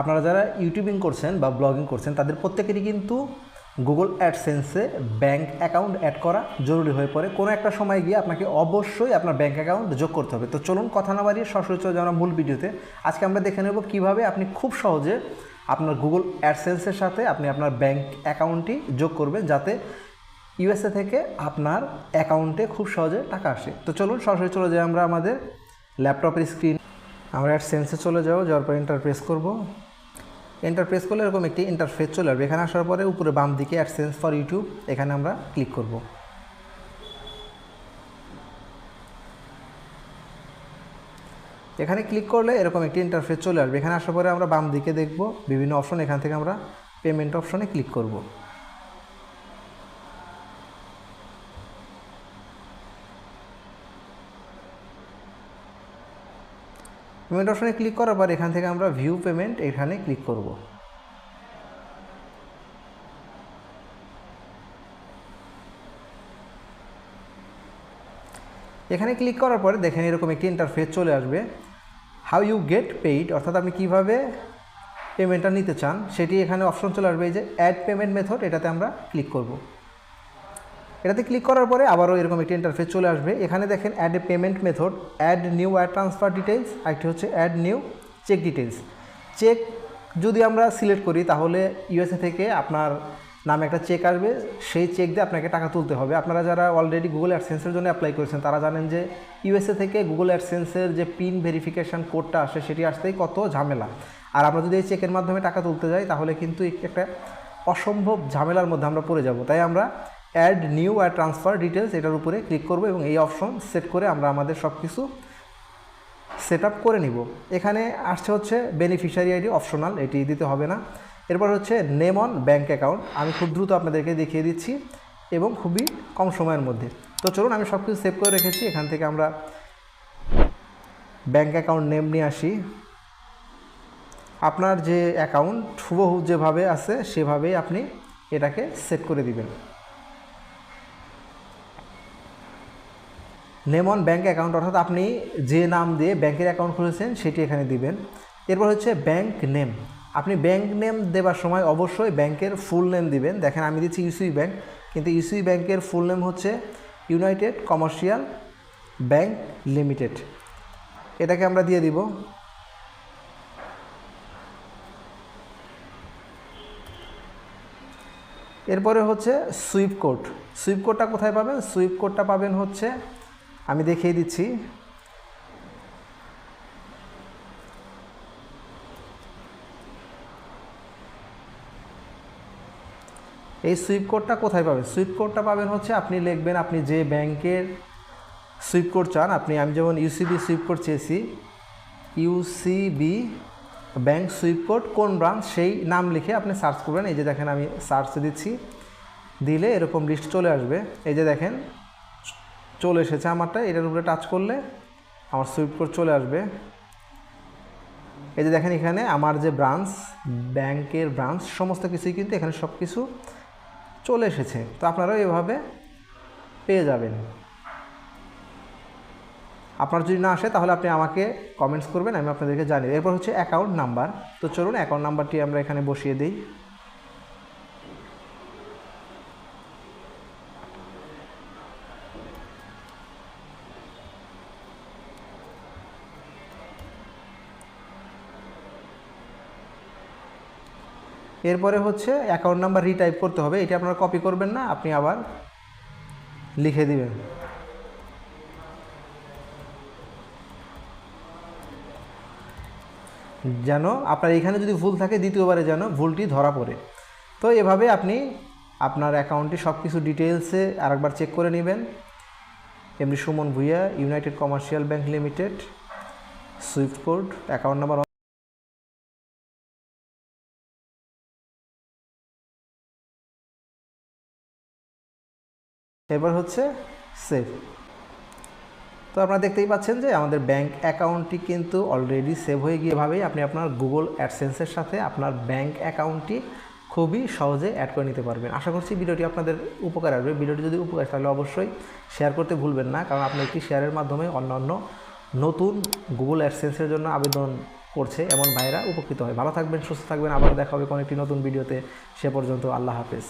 আপনারা যারা ইউটিউবিং করছেন বা ব্লগিং করছেন, তাদের প্রত্যেকেরই কিন্তু গুগল অ্যাডসেন্সে ব্যাঙ্ক অ্যাকাউন্ট অ্যাড করা জরুরি হয়ে পড়ে। কোনো একটা সময় গিয়ে আপনাকে অবশ্যই আপনার ব্যাঙ্ক অ্যাকাউন্ট যোগ করতে হবে। তো চলুন কথা না বাড়িয়ে সরাসরি চলে আমরা মূল ভিডিওতে। আজকে আমরা দেখে নেব কীভাবে আপনি খুব সহজে আপনার গুগল অ্যাডসেন্সের সাথে আপনি আপনার ব্যাঙ্ক অ্যাকাউন্টটি যোগ করবেন, যাতে ইউএসএ থেকে আপনার অ্যাকাউন্টে খুব সহজে টাকা আসে। তো চলুন সরাসরি চলে যাই আমরা আমাদের ল্যাপটপের স্ক্রিন আমরা অ্যাডসেন্সে চলে যাব, যাওয়ার পর এন্টার প্রেস করব। এন্টার প্রেস করলে এরকম একটি ইন্টারফেস চলে আসবে। এখানে আসার পরে উপরে বাম দিকে অ্যাডসেন্স ফর ইউটিউব এখানে আমরা ক্লিক করব। এখানে ক্লিক করলে এরকম একটি ইন্টারফেস চলে আসবে। এখানে আসার পরে আমরা বাম দিকে দেখব। বিভিন্ন অপশন এখান থেকে আমরা পেমেন্ট অপশনে ক্লিক করব। পেমেন্ট অপশানে ক্লিক করার পর এখান থেকে আমরা ভিউ পেমেন্ট এখানে ক্লিক করব। এখানে ক্লিক করার পরে দেখেন এরকম একটি ইন্টারফেস চলে আসবে। হাউ ইউ গেট পেইড অর্থাৎ আপনি কীভাবে পেমেন্টটা নিতে চান, সেটি এখানে অপশন চলে আসবে, এই যে অ্যাড পেমেন্ট মেথড এটাতে আমরা ক্লিক করব। এটাতে ক্লিক করার পরে আবারও এরকম একটি ইন্টারফেস চলে আসবে। এখানে দেখেন add a payment method add new add transfer details আরেকটি হচ্ছে add new check details check যদি আমরা সিলেক্ট করি তাহলে ইউএসএ থেকে আপনার নামে একটা চেক আসবে। সেই চেক দিয়ে আপনাকে টাকা তুলতে হবে। আপনারা যারা অলরেডি গুগল অ্যাডসেন্সের জন্য অ্যাপ্লাই করেছেন, তারা জানেন যে ইউএসএ থেকে গুগল অ্যাডসেন্সের যে পিন ভেরিফিকেশান কোডটা আসে, সেটি আসতেই কত ঝামেলা। আর আমরা যদি এই চেকের মাধ্যমে টাকা তুলতে যাই, তাহলে কিন্তু একটা অসম্ভব ঝামেলার মধ্যে আমরা পড়ে যাব। তাই আমরা add new add transfer details এটার উপরে ক্লিক করব এবং এই অপশন সেট করে আমরা আমাদের সব কিছু সেট আপ করে নিব। এখানে আসছে হচ্ছে বেনিফিশিয়ারি আইডি অপশনাল এটি দিতে হবে না। এরপর হচ্ছে নেম অন ব্যাঙ্ক অ্যাকাউন্ট আমি খুব দ্রুত আপনাদেরকে দেখিয়ে দিচ্ছি এবং খুবই কম সময়ের মধ্যে। তো চলুন আমি সব কিছু সেভ করে রেখেছি, এখান থেকে আমরা ব্যাঙ্ক অ্যাকাউন্ট নেম নিয়ে আসি। আপনার যে অ্যাকাউন্ট হুবহু যেভাবে আছে সেভাবেই আপনি এটাকে সেট করে দিবেন। নেম অন ব্যাঙ্ক অ্যাকাউন্ট অর্থাৎ আপনি যে নাম দিয়ে ব্যাংকের অ্যাকাউন্ট খুলেছেন, সেটি এখানে দিবেন। এরপর হচ্ছে ব্যাংক নেম আপনি ব্যাংক নেম দেবার সময় অবশ্যই ব্যাংকের ফুল নেম দিবেন। দেখেন, আমি দিচ্ছি ইউসিবি ব্যাংক কিন্তু ইউসিবি ব্যাংকের ফুল নেম হচ্ছে ইউনাইটেড কমার্শিয়াল ব্যাংক লিমিটেড এটাকে আমরা দিয়ে দিব। এরপরে হচ্ছে সুইপ কোড সুইপ কোডটা কোথায় পাবেন? সুইপ কোডটা পাবেন হচ্ছে আমি দেখিয়ে দিচ্ছি। এই সুইপ কোডটা কোথায় পাবেন? সুইপ কোডটা পাবেন হচ্ছে আপনি লিখবেন আপনি যে ব্যাংকের সুইপ কোড চান, আপনি আমি যেমন ইউসিবি সুইপ কোড চেয়েছি ইউসিবি ব্যাংক সুইপ কোড কোন ব্রাঞ্চ সেই নাম লিখে আপনি সার্চ করবেন। এই যে দেখেন আমি সার্চ দিচ্ছি, দিলে এরকম লিস্ট চলে আসবে। এই যে দেখেন চলে এসেছে আমারটা এটার উপরে টাচ করলে আমার সুইপ কোড চলে আসবে। এই যে দেখেন এখানে আমার যে ব্রাঞ্চ ব্যাংকের ব্রাঞ্চ সমস্ত কিছুই কিন্তু এখানে সব কিছু চলে এসেছে। তো আপনারাও এভাবে পেয়ে যাবেন। আপনার যদি না আসে তাহলে আপনি আমাকে কমেন্টস করবেন, আমি আপনাদেরকে জানি এরপর হচ্ছে অ্যাকাউন্ট নাম্বার তো চলুন অ্যাকাউন্ট নাম্বারটি আমরা এখানে বসিয়ে দিই। এরপরে হচ্ছে অ্যাকাউন্ট নাম্বার রিটাইপ করতে হবে, এটা আপনারা কপি করবেন না, আপনি আবার লিখে দিবেন। যেন আপনার এখানে যদি ভুল থাকে দ্বিতীয়বারে যেন ভুলটি ধরা পড়ে। তো এভাবে আপনি আপনার অ্যাকাউন্টে সব কিছু ডিটেলসে আরেকবার চেক করে নেবেন। এমনি Suman Bhuiya United Commercial Bank Limited swift code account number এবার হচ্ছে সেভ তো আপনারা দেখতেই পাচ্ছেন যে আমাদের ব্যাংক অ্যাকাউন্টটি কিন্তু অলরেডি সেভ হয়ে গিয়ে ভাবেই আপনি আপনার গুগল অ্যাডসেন্সের সাথে আপনার ব্যাংক অ্যাকাউন্টটি খুবই সহজে অ্যাড করে নিতে পারবেন। আশা করছি ভিডিওটি আপনাদের উপকার আসবে। ভিডিওটি যদি উপকার তাহলে অবশ্যই শেয়ার করতে ভুলবেন না, কারণ আপনি একটি শেয়ারের মাধ্যমে অন্যান্য নতুন গুগল অ্যাডসেন্সের জন্য আবেদন করছে এমন ভাইয়েরা উপকৃত হয়। ভালো থাকবেন, সুস্থ থাকবেন। আবার দেখা হবে কোনো একটি নতুন ভিডিওতে। সে পর্যন্ত আল্লাহ হাফেজ।